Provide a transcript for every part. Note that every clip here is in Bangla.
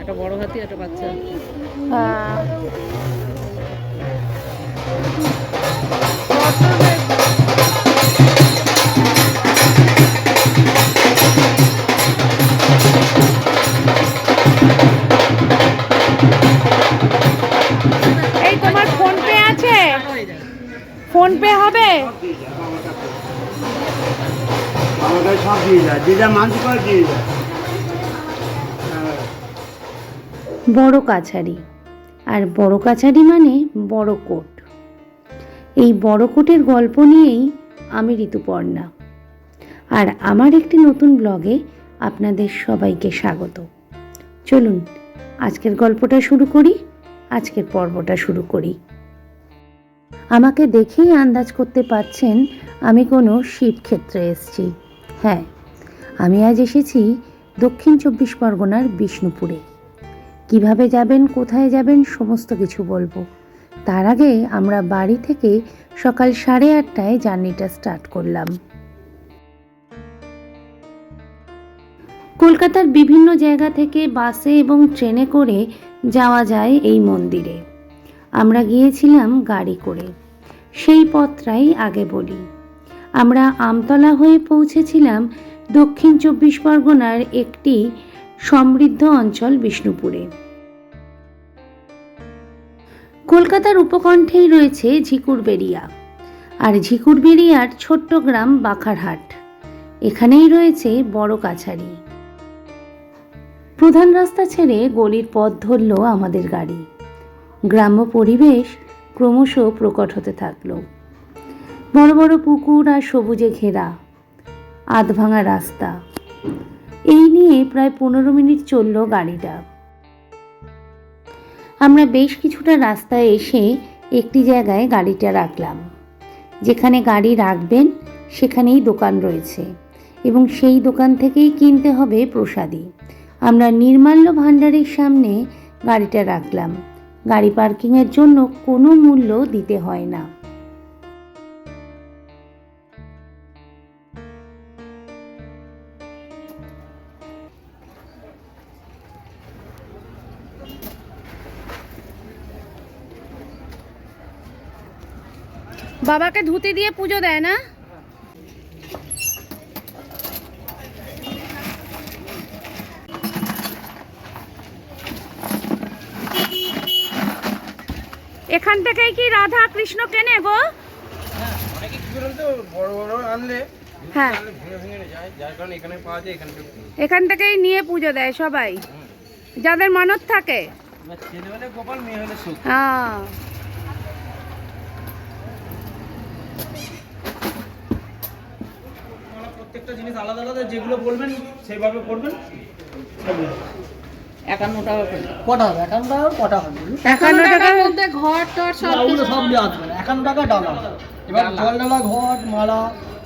একটা বড় হাতি একটা বাচ্চা। এই তোমার ফোন পে আছে? ফোন হবে? আমাদের সব দিয়ে যায়, যে যা মানসিক করে দিয়ে যায়। বড় কাছারি। আর বড় কাছারি মানে বড় কোট। এই বড় কোটের গল্প নিয়েই আমি ঋতুপর্ণা। আর আমার একটি নতুন ব্লগে আপনাদের সবাইকে স্বাগত। চলুন, আজকের গল্পটা শুরু করি, আজকের পর্বটা শুরু করি। আমাকে দেখেই আন্দাজ করতে পারছেন, আমি কোনো শিবক্ষেত্রে এসেছি। হ্যাঁ আমি আজ এসেছি দক্ষিণ চব্বিশ পরগনার বিষ্ণুপুরে। কীভাবে যাবেন, কোথায় যাবেন, সমস্ত কিছু বলব। তার আগে আমরা বাড়ি থেকে সকাল সাড়ে আটটায় জার্নিটা স্টার্ট করলাম। কলকাতার বিভিন্ন জায়গা থেকে বাসে এবং ট্রেনে করে যাওয়া যায় এই মন্দিরে। আমরা গিয়েছিলাম গাড়ি করে। সেই পথটাই আগে বলি। আমরা আমতলা হয়ে পৌঁছেছিলাম দক্ষিণ চব্বিশ পরগনার একটি সমৃদ্ধ অঞ্চল বিষ্ণুপুরে। কলকাতার উপকণ্ঠেই রয়েছে ঝিকুরবেড়িয়া আর ঝিকুরবেড়িয়ার ছোট্ট গ্রাম বাখারহাট। এখানেই রয়েছে বড় কাছারি। প্রধান রাস্তা ছেড়ে গলির পথ ধরল আমাদের গাড়ি। গ্রাম্য পরিবেশ ক্রমশ প্রকট হতে থাকল। বড় বড় পুকুর আর সবুজে ঘেরা, আধভাঙা রাস্তা। এই নিয়ে প্রায় পনেরো মিনিট চলল গাড়িটা। আমরা বেশ কিছুটা রাস্তায় এসে একটি জায়গায় গাড়িটা রাখলাম। যেখানে গাড়ি রাখবেন, সেখানেই দোকান রয়েছে এবং সেই দোকান থেকেই কিনতে হবে প্রসাদী। আমরা নির্মাল্য ভাণ্ডারের সামনে গাড়িটা রাখলাম। গাড়ি পার্কিংয়ের জন্য কোনো মূল্য দিতে হয় না। বাবাকে ধুতি দিয়ে পুজো দেয় না? এখান থেকেই কি রাধা কৃষ্ণ কেনে গো? হ্যাঁ। এখানে থেকেই নিয়ে পুজো দেয় সবাই। যাদের মানত থাকে। হ্যাঁ। প্রত্যেকটা জিনিস আলাদা আলাদা যেগুলো বলবেন সেইভাবে করবেন। একান্ন টাকা করে কটা হবে? একান্ন টাকা কটা হবে? একান্ন টাকার মধ্যে ঘর টর সব সব দেওয়া আছে একান্ন টাকা ডালা। এবার ডালা। জল মালা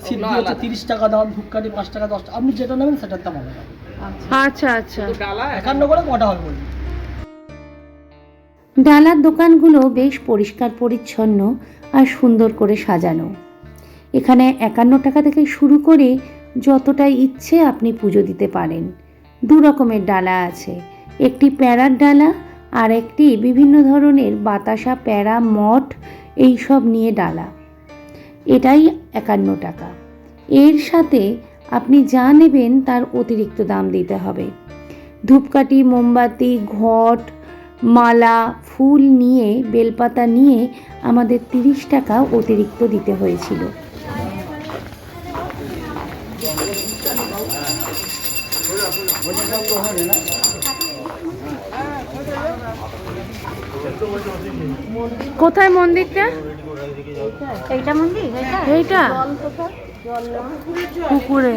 সিদ্ধি হচ্ছে তিরিশ টাকা দাম ধূপকাঠি পাঁচ টাকা দশ টাকা। আপনি যেটা নেবেন সেটার দাম হবে আচ্ছা আচ্ছা। ডালা একান্ন করে কটা হবে বলুন? ডালার দোকানগুলো বেশ পরিষ্কার পরিচ্ছন্ন আর সুন্দর করে সাজানো। এখানে একান্ন টাকা থেকে শুরু করে যতটা ইচ্ছে আপনি পুজো দিতে পারেন। দু রকমের ডালা আছে। একটি প্যারার ডালা আর একটি বিভিন্ন ধরনের বাতাসা, প্যারা, মঠ এই সব নিয়ে ডালা। এটাই একান্ন টাকা। এর সাথে আপনি যা নেবেন তার অতিরিক্ত দাম দিতে হবে। ধূপকাঠি, মোমবাতি, ঘট, মালা, ফুল নিয়ে, বেলপাতা নিয়ে আমাদের তিরিশ টাকা অতিরিক্ত দিতে হয়েছিল। কোথায় মন্দিরটা? এইটা মন্দির? এইটা? পুকুরে।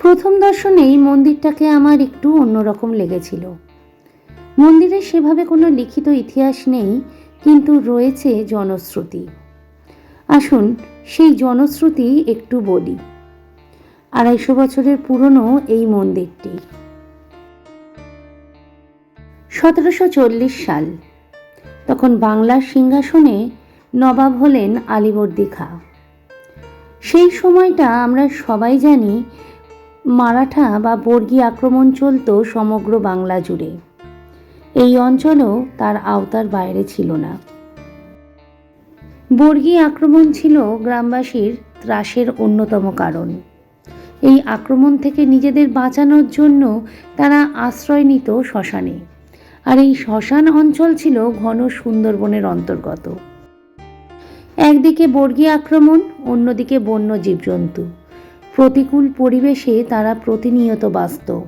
প্রথম দর্শনেই মন্দিরটাকে আমার একটু অন্যরকম লেগেছিল। মন্দিরে সেভাবে কোনো লিখিত ইতিহাস নেই কিন্তু রয়েছে জনশ্রুতি। আসুন, সেই জনশ্রুতি একটু বলি। আড়াইশো বছরের পুরনো এই মন্দিরটি। সতেরোশো চল্লিশ সাল, তখন বাংলার সিংহাসনে নবাব হলেন আলিবর্দি খাঁ। সেই সময়টা আমরা সবাই জানি, মারাঠা বা বর্গী আক্রমণ চলত সমগ্র বাংলা জুড়ে। এই অঞ্চলও তার আওতার বাইরে ছিল না। বর্গী আক্রমণ ছিল গ্রামবাসীর ত্রাসের অন্যতম কারণ। এই আক্রমণ থেকে নিজেদের বাঁচানোর জন্য তারা আশ্রয় নিত শ্মশানে। আর এই শ্মশান অঞ্চল ছিল ঘন সুন্দরবনের অন্তর্গত। একদিকে বর্গী আক্রমণ, অন্যদিকে বন্য জীবজন্তু। প্রতিকূল পরিবেশে তারা প্রতিনিয়ত বাঁচত।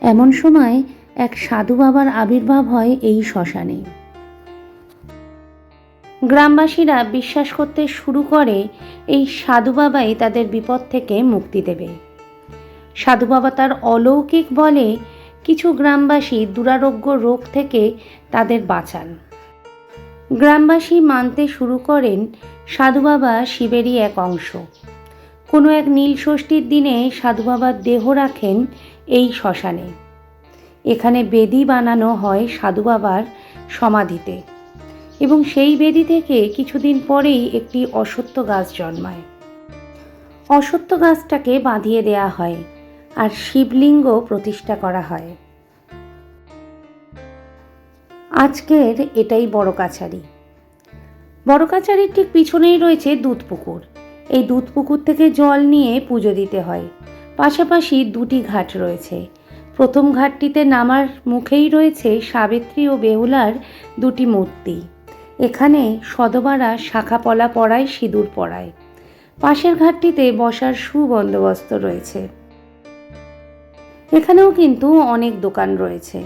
এমন সময় এক সাধু বাবার আবির্ভাব হয় এই শ্মশানে। গ্রামবাসীরা বিশ্বাস করতে শুরু করে, এই সাধু বাবাই তাদের বিপদ থেকে মুক্তি দেবে। সাধু বাবা তার অলৌকিক বলে কিছু গ্রামবাসী দুরারোগ্য রোগ থেকে তাদের বাঁচান। গ্রামবাসী মানতে শুরু করেন, সাধু বাবা শিবেরই এক অংশ। কোনো এক নীল ষষ্ঠীর দিনে সাধু বাবার দেহ রাখেন এই শ্মশানে। এখানে বেদি বানানো হয় সাধু বাবার সমাধিতে। এবং সেই বেদি থেকে কিছুদিন পরেই একটি অসত্য গাছ জন্মায়। অসত্য গাছটাকে বাঁধিয়ে দেয়া হয় আর শিবলিঙ্গ প্রতিষ্ঠা করা হয়। আজকের এটাই বড় কাছারি বড় কাছারির ঠিক পিছনেই রয়েছে দুধ পুকুর এই দুধ পুকুর থেকে জল নিয়ে পুজো দিতে হয়। পাশাপাশি দুটি ঘাট রয়েছে। প্রথম ঘাটটিতে নামার মুখেই রয়েছে সাবিত্রী ও বেহুলার দুটি মূর্তি। এখানে সদবারা শাখা পলা পড়ায়, সিঁদুর পড়ায়। পাশের ঘাটটিতে বসার সুবন্দোবস্ত রয়েছে। এখানেও কিন্তু অনেক দোকান রয়েছে।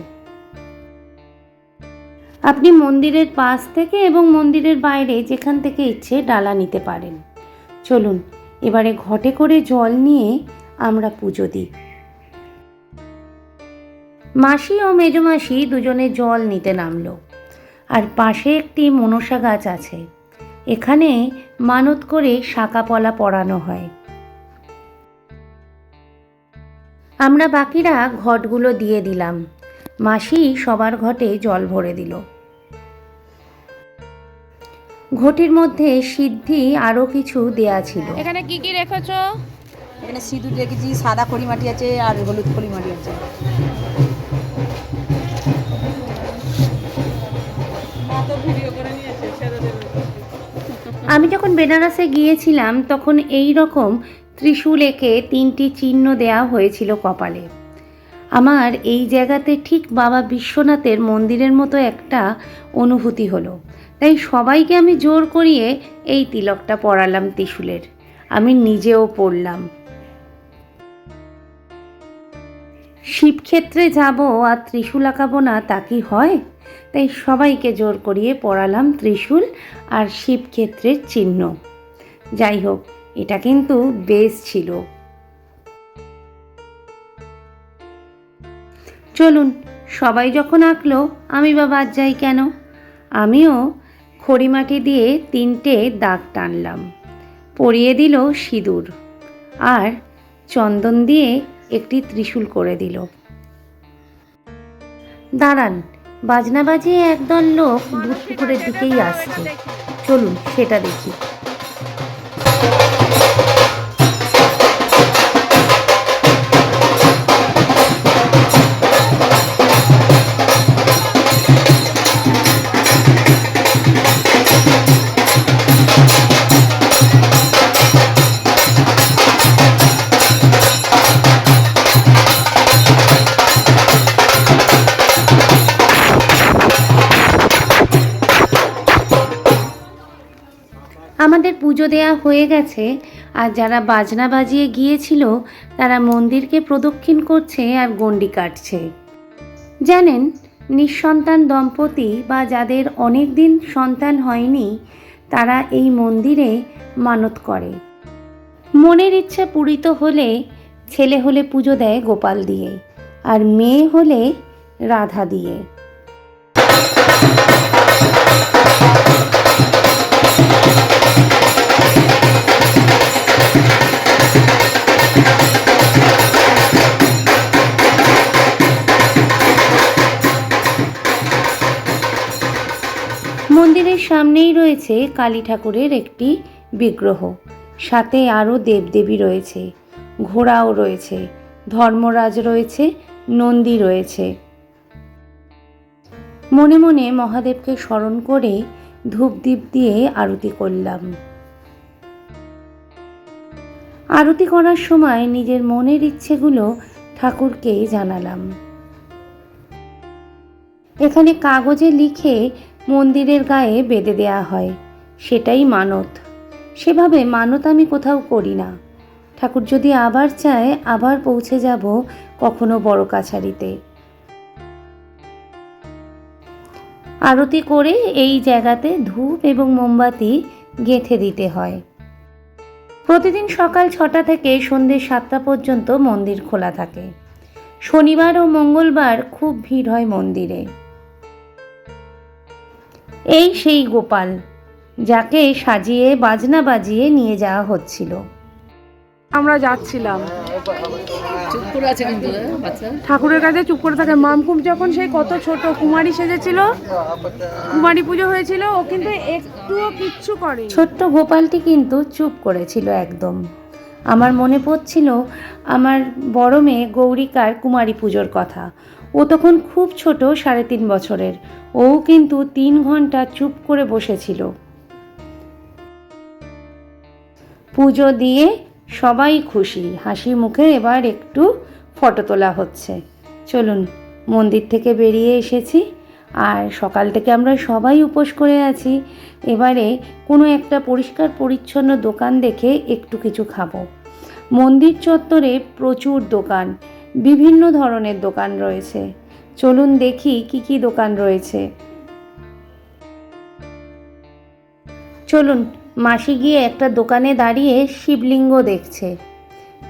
আপনি মন্দিরের পাশ থেকে এবং মন্দিরের বাইরে যেখান থেকে ইচ্ছে ডালা নিতে পারেন। চলুন, এবারে ঘটে করে জল নিয়ে আমরা পুজো দিই। মাসি ও মেজমাসি দুজনে জল নিতে নামলো। আর পাশে একটি মনসা গাছ আছে। এখানে মানত করে শাঁকাপলা পরানো হয়। আমরা বাকিরা ঘটগুলো দিয়ে দিলাম। মাসি সবার ঘটে জল ভরে দিল। ঘটির মধ্যে সিদ্ধি আরও কিছু দেয়া ছিল। এখানে কি কি রেখেছো? এখানে সিঁদুর রেখেছি সাদা খড়ি মাটি আছে আর হলুদ খড়ি মাটি আছে। আমি যখন বেনারসে গিয়েছিলাম, তখন এই রকম ত্রিশূল এঁকে তিনটি চিহ্ন দেয়া হয়েছিল কপালে। আমার এই জায়গাতে ঠিক বাবা বিশ্বনাথের মন্দিরের মতো একটা অনুভূতি হলো। তাই সবাইকে আমি জোর করিয়ে এই তিলকটা পরালাম ত্রিশূলের। আমি নিজেও পড়লাম। শিবক্ষেত্রে যাব আর ত্রিশূল আঁকাবো না, তা কি হয়? তাই সবাইকে জোর করিয়ে পড়ালাম ত্রিশূল আর শিবক্ষেত্রের চিহ্ন। যাই হোক, এটা কিন্তু বেশ ছিল। চলুন, সবাই যখন আঁকলো, আমি বা বাদ যাই কেন? আমিও খড়িমাটি দিয়ে তিনটে দাগ টানলাম। পরিয়ে দিল সিঁদুর। আর চন্দন দিয়ে একটি ত্রিশূল করে দিল। দাঁড়ান, বাজনা বাজিয়ে একদল লোক দুধ পুকুরের দিকেই আসছে। চলুন, সেটা দেখি। দেয়া হয়ে গেছে। আর যারা বাজনা বাজিয়ে গিয়েছিল, তারা মন্দিরকে প্রদক্ষিণ করছে আর গণ্ডি কাটছে। জানেন, নিঃসন্তান দম্পতি বা যাদের অনেক দিন সন্তান হয়নি, তারা এই মন্দিরে মানত করে। মনের ইচ্ছা পূরিত হলে ছেলে হলে পুজো দেয় গোপাল দিয়ে, আর মেয়ে হলে রাধা দিয়ে। সামনেই রয়েছে কালী ঠাকুরের একটি বিগ্রহ। সাথে আরও দেবদেবী রয়েছে, ঘোড়াও রয়েছে, ধর্মরাজ রয়েছে, নন্দী রয়েছে। মনে মনে মহাদেবকে স্মরণ করে ধূপদীপ দিয়ে আরতি করলাম। আরতি করার সময় নিজের মনের ইচ্ছেগুলো ঠাকুরকে জানালাম। এখানে কাগজে লিখে মন্দিরের গায়ে বেঁধে দেয়া হয়। সেটাই মানত। সেভাবে মানত আমি কোথাও করি না। ঠাকুর যদি আবার চায়, আবার পৌঁছে যাব কখনো বড় কাছারিতে। আরতি করে এই জায়গাতে ধূপ এবং মোমবাতি গেঁথে দিতে হয়। প্রতিদিন সকাল ছটা থেকে সন্ধ্যে সাতটা পর্যন্ত মন্দির খোলা থাকে। শনিবার ও মঙ্গলবার খুব ভিড় হয় মন্দিরে। এই সেই গোপাল যাকে সাজিয়ে বাজনা বাজিয়ে নিয়ে যাওয়া হচ্ছিল। আমরা যাচ্ছিলাম। চুপ করে আছে কিন্তু হ্যাঁ, ঠাকুরের কাছে চুপ করে থাকে। মামকুম যখন সেই কত ছোট কুমারী সেজেছিল কুমারী পুজো হয়েছিল ও কিন্তু একটুও কিচ্ছু করে ছোট্ট গোপালটি কিন্তু চুপ করেছিল একদম। আমার মনে পড়ছিল আমার বড় মেয়ে গৌরিকার কুমারী পুজোর কথা। ও তখন খুব ছোট, সাড়ে তিন বছরের। ও কিন্তু তিন ঘণ্টা চুপ করে বসেছিল। পুজো দিয়ে সবাই খুশি। হাসি মুখে এবার একটু ফটো তোলা হচ্ছে। চলুন, মন্দির থেকে বেরিয়ে এসেছি। আর সকাল থেকে আমরা সবাই উপোস করে আছি। এবারে কোনো একটা পরিষ্কার পরিচ্ছন্ন দোকান দেখে একটু কিছু খাব। মন্দির চত্বরে প্রচুর দোকান। বিভিন্ন ধরনের দোকান রয়েছে। চলুন দেখি কি কি দোকান রয়েছে। চলুন, মাসি গিয়ে একটা দোকানে দাঁড়িয়ে শিবলিঙ্গ দেখছে।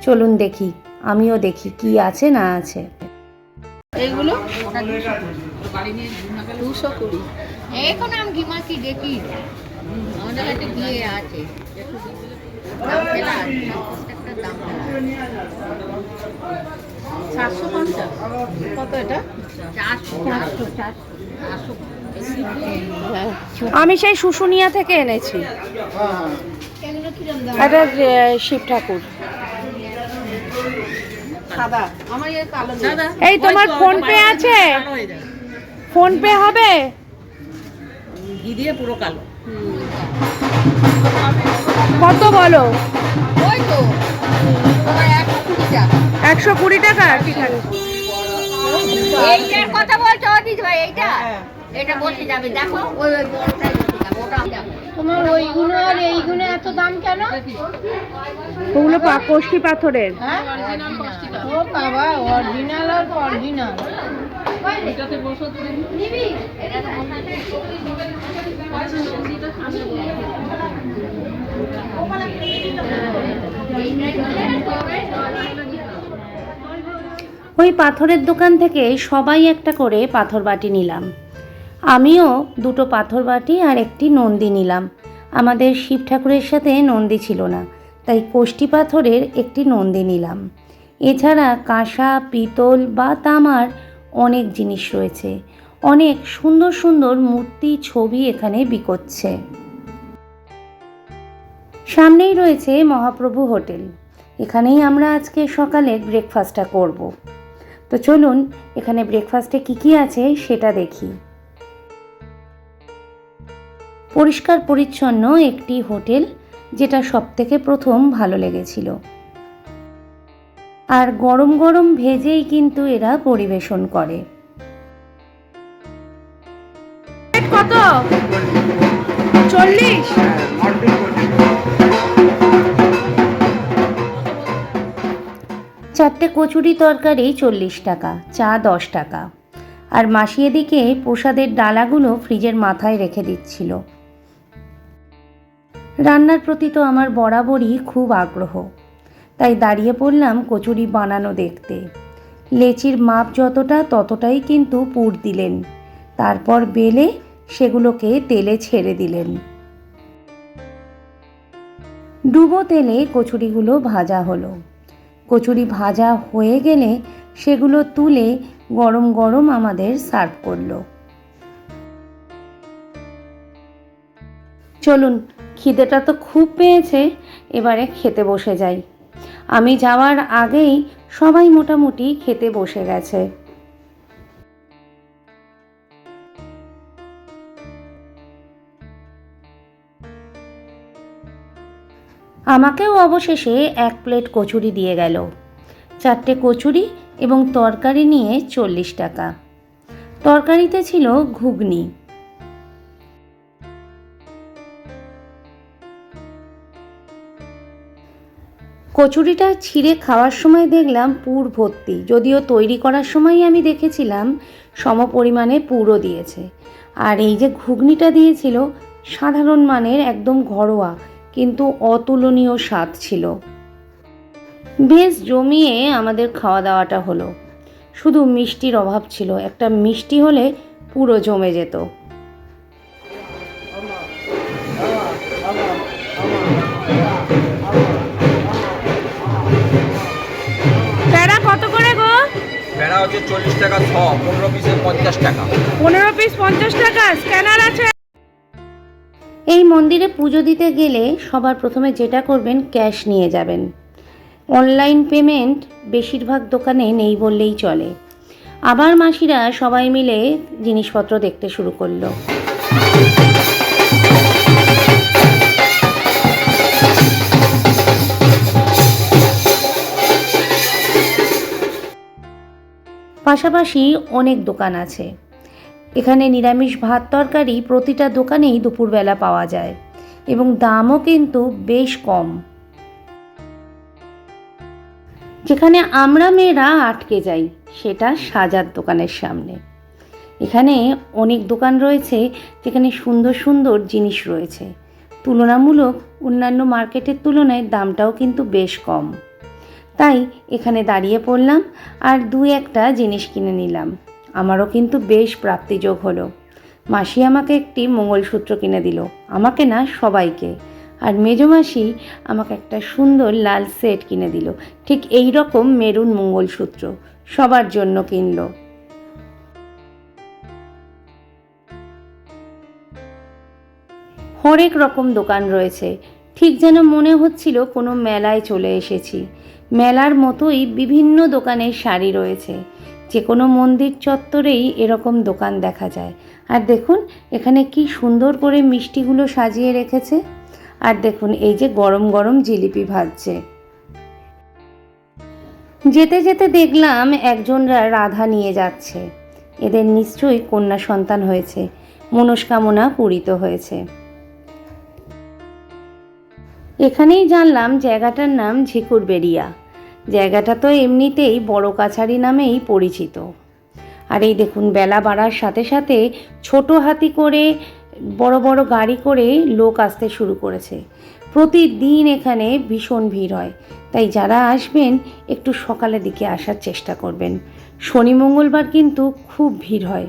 চলুন দেখি, আমিও দেখি কি আছে না আছে। দেখি। আছে। পঞ্চাশ। কত এটা? চারশো। চারশো চারশো আমি সেই শুশুনিয়া থেকে এনেছি। এটা শিব ঠাকুর। দাদা এই তোমার ফোন পে আছে? ফোন পে হবে? ঘি দিয়ে পুরো কালো। কত বলো? ওই তো। একশো কুড়ি টাকা। ঠিক আছে এইটার কথা বলছো অজিত ভাই এইটা? এটা বসে যাবে দেখো। ওই ওই বড়টাই বসে যাবে ওটা তোমার ওইগুলো আর এইগুলো এত দাম কেন? ওগুলো পা- কষ্টি পাথরের। ও বাবা অরিজিনাল আর অরিজিনাল ওই পাথরের দোকান থেকে সবাই একটা করে পাথর বাটি নিলাম। আমিও দুটো পাথর বাটি আর একটি নন্দী নিলাম। আমাদের শিব ঠাকুরের সাথে নন্দী ছিল না তাই কোষ্টি পাথরের একটি নন্দী নিলাম। এছাড়া কাঁসা পিতল বা তামার অনেক জিনিস রয়েছে। অনেক সুন্দর সুন্দর মূর্তি, ছবি এখানে বিকোচ্ছে। সামনেই রয়েছে মহাপ্রভু হোটেল। এখানেই আমরা আজকে সকালে ব্রেকফাস্টটা করব। তো চলুন, এখানে ব্রেকফাস্টে কি কি আছে সেটা দেখি। পরিষ্কার পরিচ্ছন্ন একটি হোটেল, যেটা সবথেকে প্রথম ভালো লেগেছিল। আর গরম গরম ভেজেই কিন্তু এরা পরিবেশন করে। কত? চল্লিশ? চারটে কচুরি তরকারি চল্লিশ টাকা চা দশ টাকা। আর মাসি এদিকে প্রসাদের ডালাগুলো ফ্রিজের মাথায় রেখে দিচ্ছিল। রান্নার প্রতি তো আমার বরাবরই খুব আগ্রহ। তাই দাঁড়িয়ে পড়লাম কচুরি বানানো দেখতে। লেচির মাপ যতটা, ততটাই কিন্তু পুর দিলেন। তারপর বেলে সেগুলোকে তেলে ছেড়ে দিলেন। ডুবো তেলে কচুরিগুলো ভাজা হলো। কচুরি ভাজা হয়ে গেলে সেগুলো তুলে গরম গরম আমাদের সার্ভ করল। চলুন, খিদেটা তো খুব পেয়েছে, এবারে খেতে বসে যাই। আমি যাওয়ার আগেই সবাই মোটামুটি খেতে বসে গেছে। আমাকেও অবশেষে এক প্লেট কচুরি দিয়ে গেল। চারটে কচুরি এবং তরকারি নিয়ে চল্লিশ টাকা। তরকারিতে ছিল ঘুগনি। কচুরিটা ছিঁড়ে খাওয়ার সময় দেখলাম পুর ভর্তি। যদিও তৈরি করার সময় আমি দেখেছিলাম সম পরিমাণে পুরও দিয়েছে। আর এই যে ঘুগনিটা দিয়েছিল, সাধারণ মানের একদম ঘরোয়া, কিন্তু অতুলনীয় স্বাদ ছিল। বেশ জমিয়ে আমাদের খাওয়া দাওয়াটা হলো। শুধু মিষ্টির অভাব ছিল, একটা মিষ্টি হলে পুরো জমে যেত। হচ্ছে চল্লিশ টাকা ছ পনেরো পিসে পঞ্চাশ টাকা। পনেরো পিস পঞ্চাশ টাকা স্ক্যানার আছে। এই মন্দিরে পুজো দিতে গেলে সবার প্রথমে যেটা করবেন ক্যাশ নিয়ে যাবেন। অনলাইন পেমেন্ট বেশিরভাগ দোকানে নেই বললেই চলে। আবার মাসিরা সবাই মিলে জিনিসপত্র দেখতে শুরু করল। পাশাপাশি অনেক দোকান আছে। এখানে নিরামিষ ভাত তরকারি প্রতিটা দোকানেই দুপুরবেলা পাওয়া যায় এবং দামও কিন্তু বেশ কম। যেখানে আমরা মেয়েরা আটকে যাই, সেটা সাজার দোকানের সামনে। এখানে অনেক দোকান রয়েছে যেখানে সুন্দর সুন্দর জিনিস রয়েছে। তুলনামূলক অন্যান্য মার্কেটের তুলনায় দামটাও কিন্তু বেশ কম। তাই এখানে দাঁড়িয়ে পড়লাম আর দু একটা জিনিস কিনে নিলাম। আমারও কিন্তু বেশ প্রাপ্তিযোগ হলো। মাসি আমাকে একটি মঙ্গলসূত্র কিনে দিল, আমাকে না সবাইকে। আর মেজো মাসি আমাকে একটা সুন্দর লাল সেট কিনে দিল, ঠিক এই রকম মেরুন মঙ্গলসূত্র সবার জন্য কিনলো। হরেক রকম দোকান রয়েছে, ঠিক যেন মনে হচ্ছিল কোনো মেলায় চলে এসেছি। মেলার মতোই বিভিন্ন দোকানের শাড়ি রয়েছে। যে কোনো মন্দির চত্বরেই এরকম দোকান দেখা যায়। আর দেখুন, এখানে কি সুন্দর করে মিষ্টিগুলো সাজিয়ে রেখেছে। আর দেখুন, এই যে গরম গরম জিলিপি ভাজছে। যেতে যেতে দেখলাম একজনরা রাধা নিয়ে যাচ্ছে। এদের নিশ্চয়ই কন্যা সন্তান হয়েছে। মনস্কামনা পূরিত হয়েছে। এখানেই জানলাম জায়গাটার নাম ঝিকুরবেড়িয়া। জায়গাটা তো এমনিতেই বড় কাছারি নামেই পরিচিত। আর এই দেখুন, বেলা বাড়ার সাথে সাথে ছোট হাতি করে, বড় বড় গাড়ি করে লোক আসতে শুরু করেছে। প্রতিদিন এখানে ভীষণ ভিড় হয়। তাই যারা আসবেন, একটু সকালের দিকে আসার চেষ্টা করবেন। শনি মঙ্গলবার কিন্তু খুব ভিড় হয়।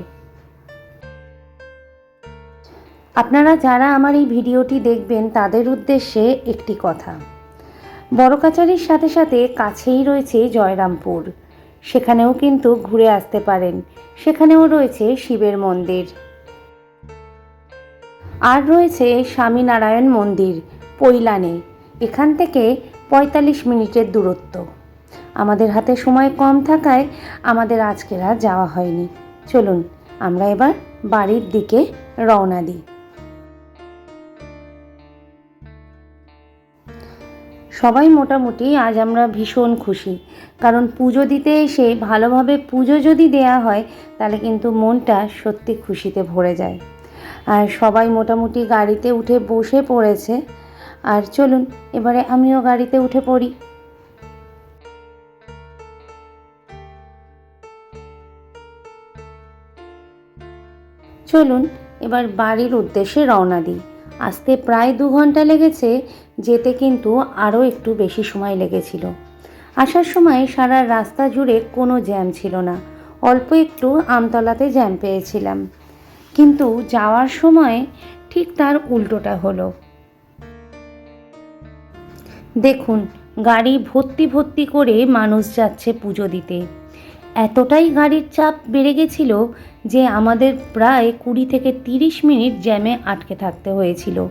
আপনারা যারা আমার এই ভিডিওটি দেখবেন, তাদের উদ্দেশ্যে একটি কথা। বড় কাচারির সাথে সাথে কাছেই রয়েছে জয়রামপুর। সেখানেও কিন্তু ঘুরে আসতে পারেন। সেখানেও রয়েছে শিবের মন্দির। আর রয়েছে স্বামীনারায়ণ মন্দির, পৈলানে। এখান থেকে পঁয়তাল্লিশ মিনিটের দূরত্ব। আমাদের হাতে সময় কম থাকায় আমাদের আজকের আর যাওয়া হয়নি। চলুন, আমরা এবার বাড়ির দিকে রওনা দিই। সবাই মোটামুটি আজ আমরা ভীষণ খুশি। কারণ পুজো দিতে এসে ভালোভাবে পুজো যদি দেয়া হয়, তাহলে কিন্তু মনটা সত্যি খুশিতে ভরে যায়। আর সবাই মোটামুটি গাড়িতে উঠে বসে পড়েছে। আর চলুন, এবারে আমিও গাড়িতে উঠে পড়ি। চলুন, এবার বাড়ির উদ্দেশ্যে রওনা দিই। আসতে প্রায় দু ঘণ্টা লেগেছে যেতে কিন্তু আরও একটু বেশি সময় লেগেছিল। আসার সময় সারা রাস্তা জুড়ে কোনো জ্যাম ছিল না। অল্প একটু আমতলাতে জ্যাম পেয়েছিলাম। কিন্তু যাওয়ার সময় ঠিক তার উল্টোটা হলো। দেখুন, গাড়ি ভর্তি ভর্তি করে মানুষ যাচ্ছে পুজো দিতে। এতটাই গাড়ির চাপ বেড়ে গেছিল যে আমাদের প্রায় কুড়ি থেকে তিরিশ মিনিট জ্যামে আটকে থাকতে হয়েছিল।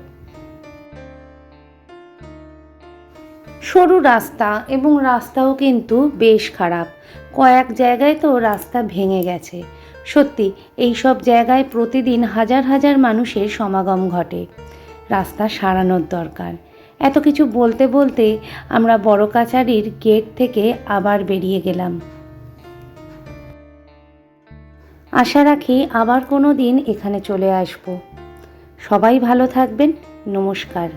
সরু রাস্তা এবং রাস্তাও কিন্তু বেশ খারাপ। কয়েক জায়গায় তো রাস্তা ভেঙে গেছে। সত্যি এই সব জায়গায় প্রতিদিন হাজার হাজার মানুষের সমাগম ঘটে। রাস্তা সারানোর দরকার। এত কিছু বলতে বলতে আমরা বড় কাছারির গেট থেকে আবার বেরিয়ে গেলাম। আশা রাখি আবার কোনো দিন এখানে চলে আসব। সবাই ভালো থাকবেন। নমস্কার।